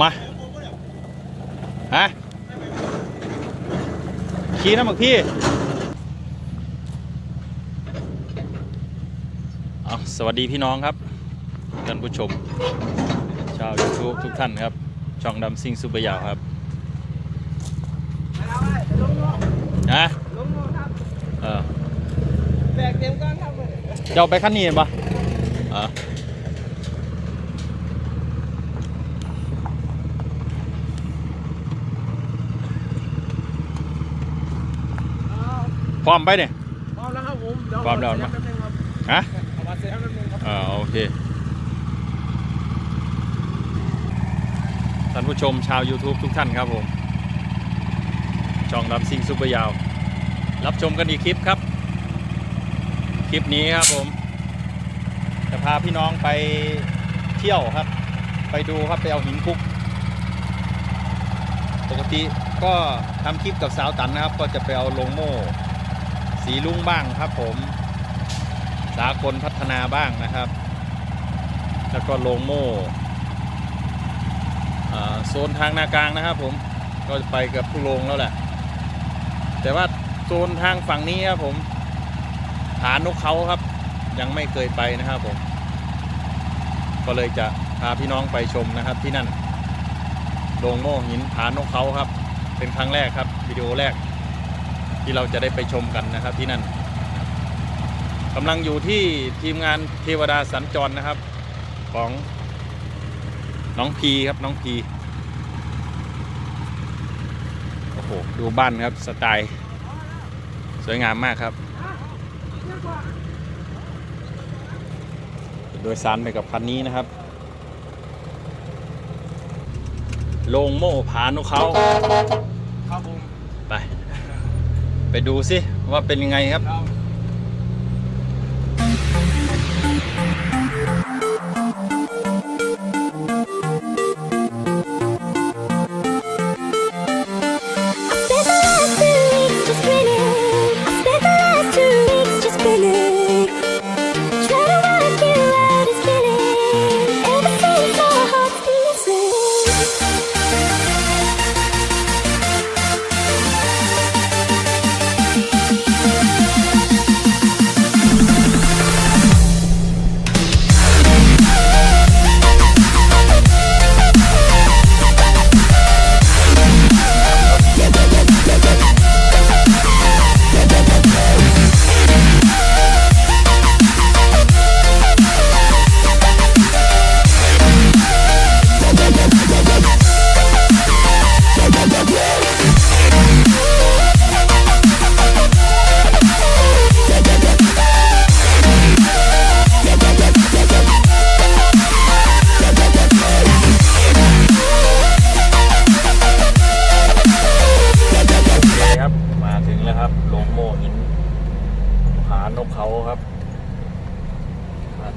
มาฮะขี่น้ำบักพี่เอาสวัสดีพี่น้องครับท่านผู้ชม ชาว YouTube ทุกท่านครับ ช่องดำซิ่งซูเปอร์ยาวครับนะลงครับเออแบกเต็มก้อนครับจะเอาไปขั้นนี้เห็นปะอ่า พร้อมไปเนี่ยพร้อมแล้วครับผมเดี๋ยวพร้อมแล้วเดี๋ยนะแป๊บนึงครับฮะเอามาเสียแป๊บนึงครับอ่าโอเคท่านผู้ชมชาว YouTube ทุกท่านครับผมช่องรับซิงซุปเปอร์ยาว รับชมกันอีกคลิปครับ คลิปนี้ครับผม จะพาพี่น้องไปเที่ยวครับ ไปดูครับไปเอาหินคุก ปกติก็ทำคลิปกับสาวตันนะครับ ก็จะไปเอาลงโม่ สีลุ้งบ้างครับผม สากลพัฒนาบ้างนะครับ แล้วก็โลงโม่โซนทางนากลางนะครับผมก็ไปกับทุกโรงแล้วแหละ แต่ว่าโซนทางฝั่งนี้ครับผมผานนกเขาครับ ยังไม่เคยไปนะครับผม ก็เลยจะพาพี่น้องไปชมนะครับที่นั่นโรงโม่หินผานนกเขาครับ เป็นครั้งแรกครับวิดีโอแรก ที่เราจะได้ไปชมกันนะครับที่นั่นกำลังอยู่ที่ทีมงานเทวดาสัญจรนะครับ ของน้องพีครับน้องพีโอ้โหดูบ้านครับสไตล์สวยงามมากครับ โดยสารไปกับคันนี้นะครับโลงโม่ผานกเขา ไปดูสิว่าเป็นยังไงครับ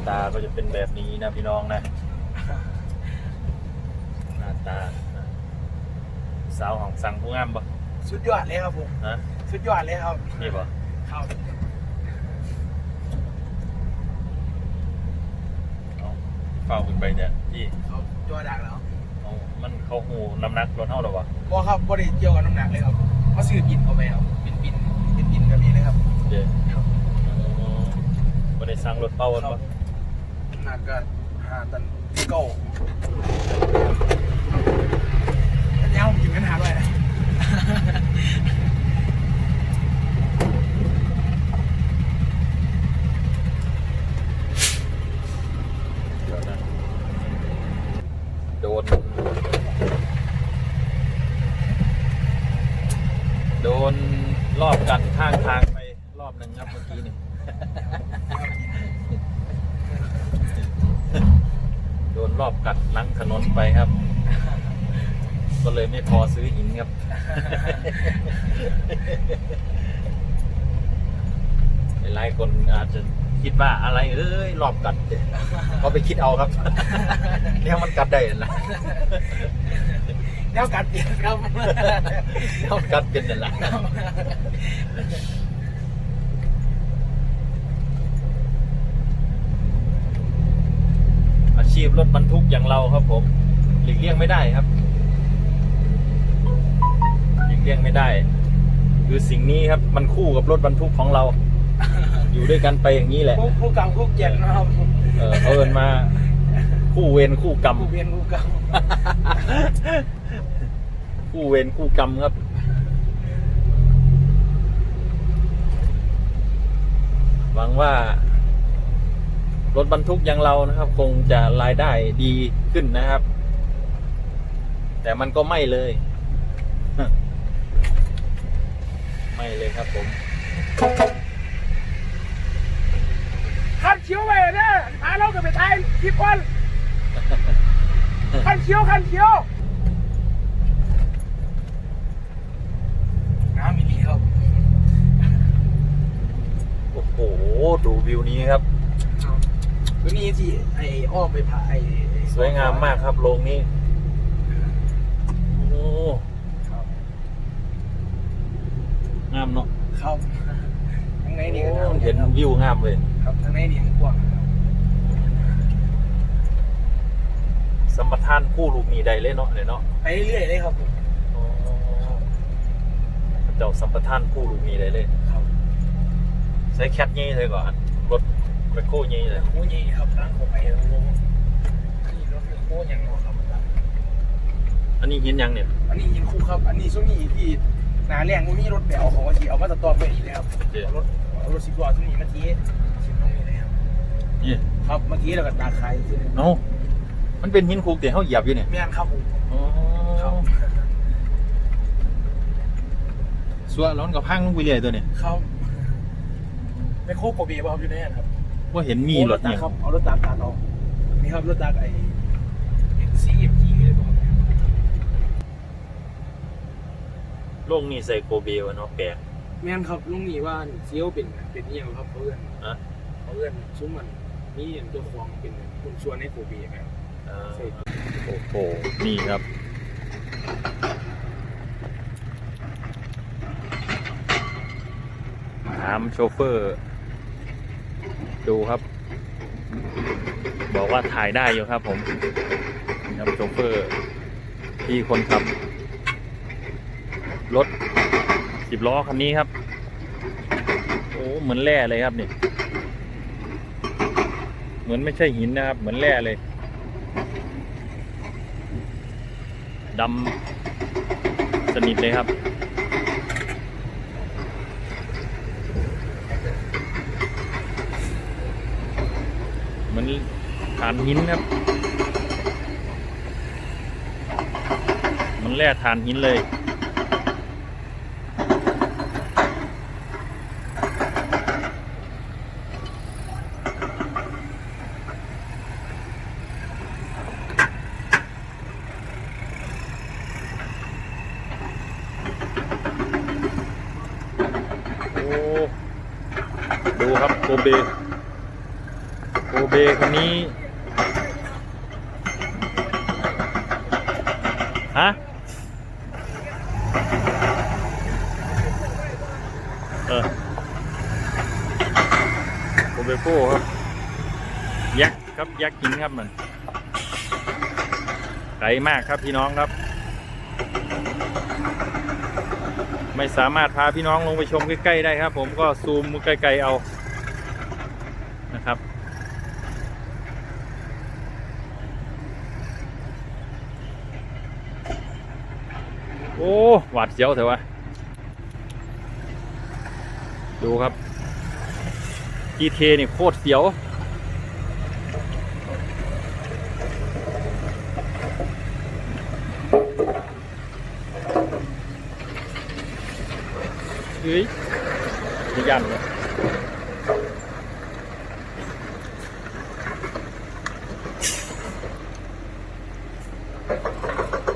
ตาก็จะเป็นแบบนี้นะพี่น้องนะหน้าตาสาวของสังผู้งามปะสุดยอดเลยครับผมฮะสุดยอดเลยครับนี่ปะครับเอาเฝ้าขึ้นไปเนี่ยพี่เขาจอดักแล้วเอามันเข้าหูน้ำหนักรถเท่าหรอวะบอครับบริเกี่ยวกับน้ำหนักเลยครับเขาซื้อบินเอาไปครับบินบินบินบินกับนี้เลยครับเดี๋ยวครับไม่ได้สั่งรถเป้ากันปะน้ำ หนักก็หาตันเก้าอันนี้ผมกินกันหาด้วยนะ เดี๋ยวนะโดน โดนรอบกัดข้างทางไปรอบหนึ่งครับเมื่อกี้นี่ โดนรอบกัดหลังถนนไปครับ ก็เลยไม่พอซื้อหินครับ หลายๆคนอาจจะคิดว่าอะไรเอ้ยรอบกัดเนี่ยก็ไปคิดเอาครับเนี่ยมันกัดได้นะแล้วกัดเปลี่ยนครับเนี่ยมันกัดเป็นนั่นแหละอาชีพรถบรรทุกอย่างเราครับผมอหลีกเลี่ยงไม่ได้ครับหลีกเลี่ยงไม่ได้ คือสิ่งนี้ครับมันคู่กับรถบรรทุกของเรา อยู่ด้วยกันไปอย่างนี้แหละ ผู้ผู้กำผู้เกียรตินะครับเออเขาเอินมา คู่เวรคู่กรรมผู้เวียนผู้กคู่เวรคู่กรรมครับ หวังว่า รถบรรทุกอย่างเรานะครับ คงจะรายได้ดีขึ้นนะครับ แต่มันก็ไม่เลย ไม่ เลยครับผมำขันเขียวไปเนี่ยหาเราก็ไปทายคลิปก่อนขันเขียวขันเขียวน้ำมีดีครับ โอ้โห ดูวิวนี้ครับตัวนี้ที่ไอ้อ้อมไปผ่าไอ้ไอ้สวยงามมากครับโรงนี้ โอ้ ครับ งามเนาะครับทั้งในนี่ก็โอ้น้ำเห็นวิวงามเลยครับทั้งในนี่กว้างครับสมปทานผู้ลูกนี้ได้เลยเนาะเนี่ยเนาะไปเรื่อยๆเลยครับผมเจ้าสัมปทานผู้ลูกนี้ได้เลยครับใช้แคทยี่เลยก่อนรถแมคโครยี่เลยคู่นี้ครับร้านของไปแล้วลงนี่รถเป็นคู่อย่างเนาะครับอันนี้หินยังเนี่ยอันนี้ยินคู่ครับ อันนี้ช่วงนี้ที่ หนาแรงมันมีรถแบวของวันที่เอามาตะตอมไปนี่เลยครับเจ๊เอารถเอารถสิบล้อช่วงนี้เมื่อกี้สิบตรงนี้เลยครับนี่ครับเมื่อกี้เราก็ตาใครที่เอ้ามันเป็นหินคูกแต่เขาเหยียบอยู่เนี่ยแม่นครับผมอ๋อครับสัวร้อนกับพังลงไปเรื่อยตัวเนี่ยครับไม่โคกโกเบียบ่ครับอยู่ในนั้นครับว่าเห็นมีรถตาเนี่ยครับเอารถตากตาเอานี่ครับรถตากไอ้เอ็นซีเอ็มจีเลยบ่ครับ โลกนี้ใส่โกเบลเนาะแปลก แม่นครับลุงนี่ว่าเซียวเป็นเป็นเอียงครับเพื่อนอะเพื่อนซุ้มมันมีเจ้าของเป็นคนชวนให้โกเบียครับอ่าใช่โอ้โห นี่ครับ ถามโชเฟอร์ ดูครับ บอกว่าถ่ายได้อยู่ครับผมนี่ครับโชเฟอร์ที่คนขับ รถสิบล้อคันนี้ครับ โอ้เหมือนแร่เลยครับนี่ เหมือนไม่ใช่หินนะครับ เหมือนแร่เลยดำสนิทเลยครับเหมือนฐานหินครับ มันแร่ฐานหินเลย โอ้ ดูครับโกเบ โกเบคันนี้ ฮะ เออโกเบโก้ครับ ยักษ์ครับ ยักษ์หินครับมันไกลมากครับพี่น้องครับ ไม่สามารถพาพี่น้องลงไปชมใกล้ๆได้ครับ ผมก็ซูมไกลๆเอานะครับโอ้หวาดเสียวเถอะวะ ดูครับ GT นี่โคตรเสียว เฮ้ยมียันเลย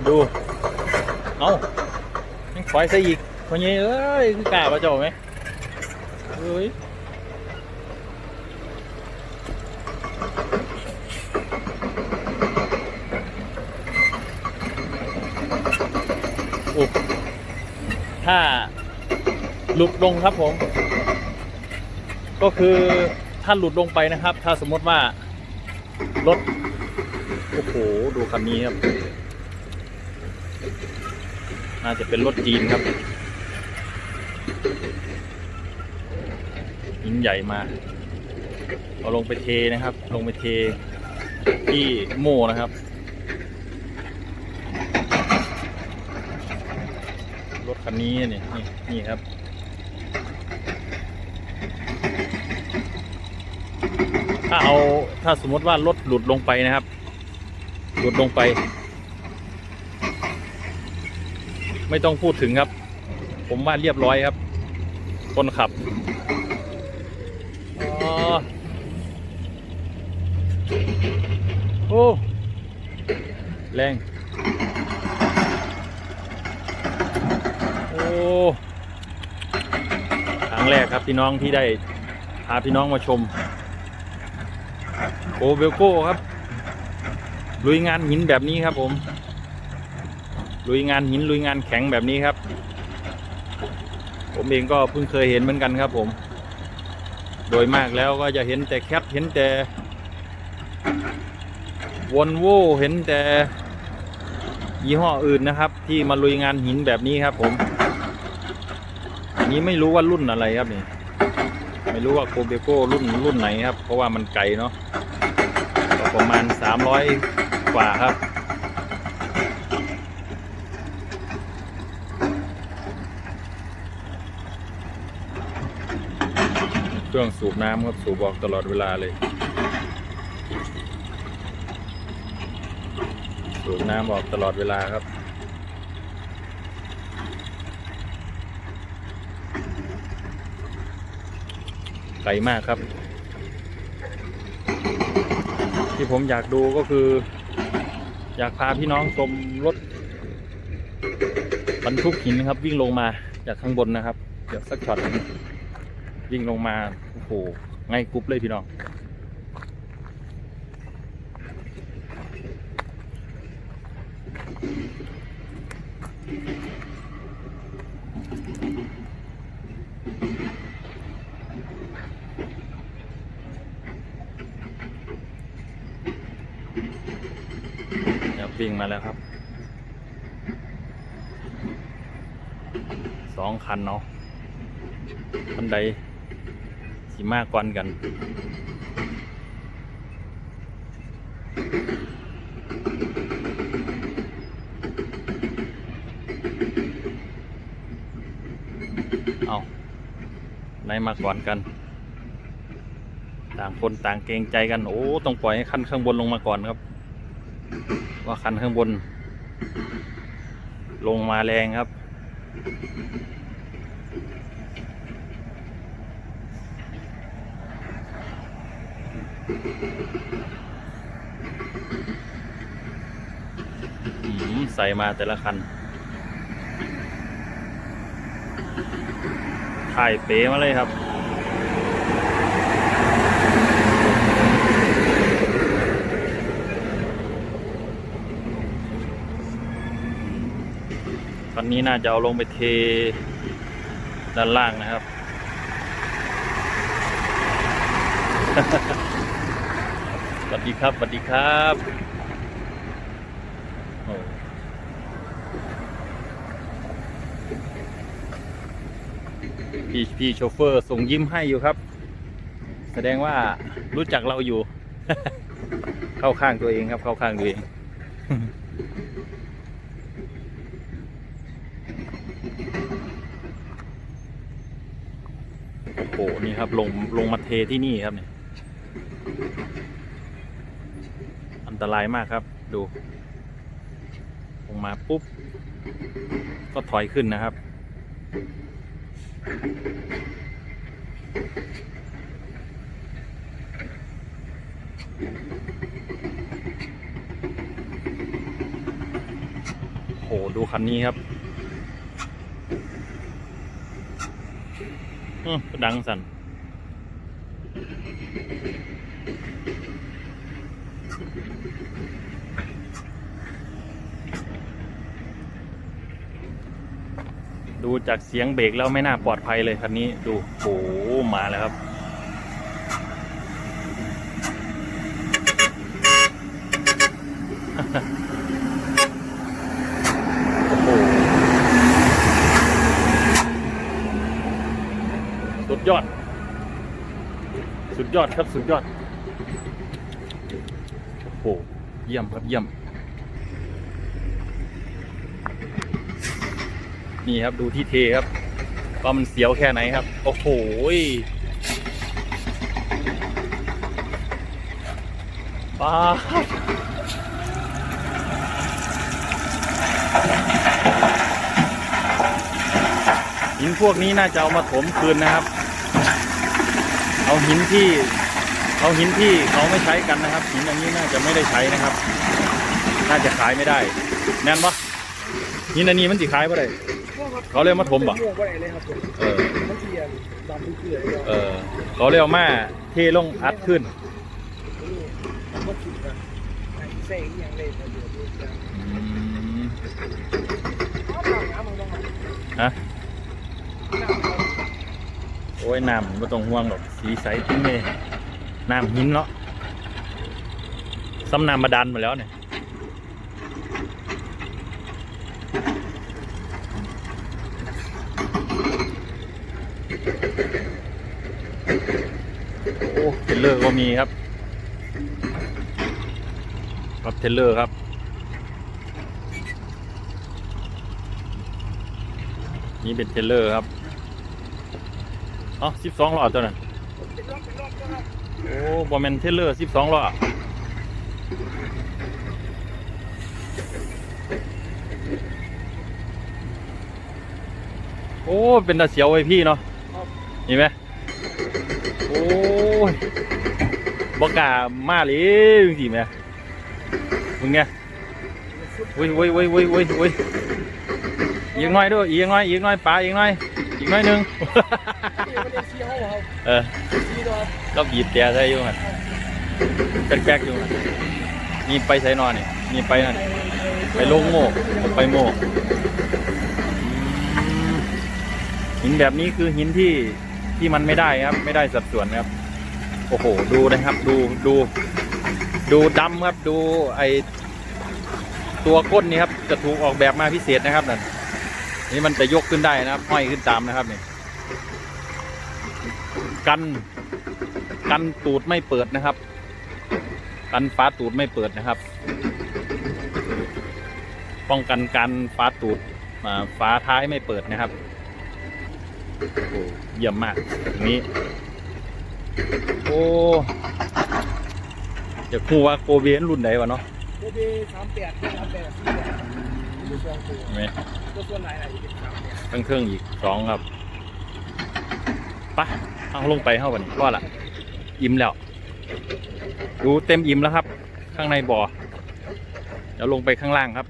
ดู เอายังคอยซะอีกคนนี้เอ้ยคือกล้ามาเจ้าไหมเฮ้ย โอ้ถ้าหลุดลงครับผม ก็คือถ้าหลุดลงไปนะครับ ถ้าสมมติว่ารถโอ้โหดูคันนี้ครับ น่าจะเป็นรถจีนครับหินใหญ่มาเอาลงไปเทนะครับ ลงไปเทที่โม่นะครับ รถ คันนี้นี่นี่นี่ครับ ถ้าเอาถ้าสมมติว่ารถหลุดลงไปนะครับ หลุดลงไป ไม่ต้องพูดถึงครับ ผมว่าเรียบร้อยครับ คนขับอ๋อโอ้ แรง โอ้ ค รั้งแรกครับพี่น้องที่ได้พาพี่น้องมาชมโอเบลโก้ครับ ลุยงานหินแบบนี้ครับผม ลุยงานหินลุยงานแข็งแบบนี้ครับ ผมเองก็เพิ่งเคยเห็นเหมือนกันครับผม โดยมากแล้วก็จะเห็นแต่แคทเห็นแต่วอนโวเห็นแต่ยี่ห้ออื่นนะครับ ที่มาลุยงานหินแบบนี้ครับผม นี้ไม่รู้ว่ารุ่นอะไรครับนี่ไม่รู้ว่าโคเบโก้รุ่นรุ่นไหนครับ เพราะว่ามันไกลเนาะประมาณ 300 กว่าครับ เครื่องสูบน้ำครับ สูบออกตลอดเวลาเลย สูบน้ำออกตลอดเวลาครับ ไกลมากครับ ที่ผมอยากดูก็คือ อยากพาพี่น้องชมรถบรรทุกหินครับ วิ่งลงมาจากข้างบนนะครับ เดี๋ยวสักช็อตหนึ่งวิ่งลงมาโอ้โหง่ายกรุ๊ปเลยพี่น้อง เดี๋ยววิ่ง มาแล้วครับสองคันเนาะคันใดสีมากกว่ากันเอาไหนมาก่อนกัน ต่างคนต่างเกรงใจกัน โอ้ ต้องปล่อยให้คันข้างบนลงมาก่อนครับ ว่าคันข้างบน ลงมาแรงครับ ใส่มาแต่ละคัน ถ่ายเป๋มาเลยครับ นี้น่าจะเอาลงไปเทด้านล่างนะครับ สวัสดีครับสวัสดีครับพี่พี่โชเฟอร์ส่งยิ้มให้อยู่ครับ แสดงว่ารู้จักเราอยู่ เข้าข้างตัวเองครับ เข้าข้างตัวเอง โอ้โห นี่ครับ ลงลงมาเทที่นี่ครับเนี่ยอันตรายมากครับ ดู ลงมาปุ๊บ ก็ถอยขึ้นนะครับ โห ดูคันนี้ครับอืมดังสั่น จากเสียงเบรกแล้วไม่น่าปลอดภัยเลยคันนี้ดูโอ้มาแล้วครับสุดยอด สุดยอดครับสุดยอดโอ้เยี่ยมครับเยี่ยม นี่ครับดูที่เทครับว่ามันเสียวแค่ไหนครับ โอ้โหป้าหินพวกนี้น่าจะเอามาถมคืนนะครับ เอาหินที่ เอาหินที่เขาไม่ใช้กันนะครับ หินอย่างนี้น่าจะไม่ได้ใช้นะครับ น่าจะขายไม่ได้ แน่นปะหินอันนี้มันสิขายปะได้ เขาเรียกมาถมปะม่วงว่าอะไรเลยครับผมเออ มันเทียนดำเกลือเลยเออ เขาเรียกว่ามาเทลงอัดขึ้นมันก็คิดนะไอ้เซ่งอย่างเลยแต่เดี๋ยวดูจะอืมน้ำมันต้องมาฮะน้ำมันโอ้ยน้ำไม่ต้องห่วงหรอกสีใสทิ้งเลยน้ำหินเนาะซ้ำน้ำมาดันมาแล้วเนี่ย เทรลเลอร์ก็มีครับครับเทเลอร์ครับ นี่เป็นเทเลอร์ครับอ๋อสิบสองล้อตัวนั้นเป็นรอบเป็นรอบนะโอ้บอมเมนเทเลอร์สิบสองล้อโอ้ เป็นตาเสียวไว้พี่เนาะเห็นไหมโอ้ ยบอกล้ามาเลยสิแม่มึงไงเว้ยเว้ยเว้ยเว้ยเว้ยเว้ยอีกหน่อยด้วยอีกหน่อยอีกหน่อยปลาอีกหน่อยอีกหน่อยหนึงนี่มันเอ็นซีเขาครับเออซีตัวครับก็บีบแต่ใส่อยู่มันแป๊กๆอยู่มันนี่ไปใส่นอนนี่นี่ไปนั่นไปลงโมกไปโมกอืมหินแบบนี้คือหินที่ที่มันไม่ได้ครับ ไม่ได้สัดส่วนครับ โอ้โห ดูนะครับ ดู ดู ดูดำครับ ดูไอตัวก้นนี่ครับ จะถูกออกแบบมาพิเศษนะครับนั่นนี่มันจะยกขึ้นได้นะครับ ห้อยขึ้นตามนะครับนี่กัน กันตูดไม่เปิดนะครับ กันฟ้าตูดไม่เปิดนะครับ ป้องกันการฟ้าตูดฟ้าท้ายไม่เปิดนะครับโอ้เยี่ยมมากอย่างนี้ โอ้จะคู่ว่าโกเบนรุ่นไหนวะเนาะโอเบสามแปดสามแปดสี่แปดดูสองตัวเห็นไหมตัวส่วนไหนไหนเป็นสามแปดเครื่องเครื่องอีกสองครับไปะเอาลงไปเข้าวันนี้ก็ละอิ่มแล้ว ดูเต็มอิ่มแล้วครับ ข้างในบ่อเดี๋ยวลงไปข้างล่างครับ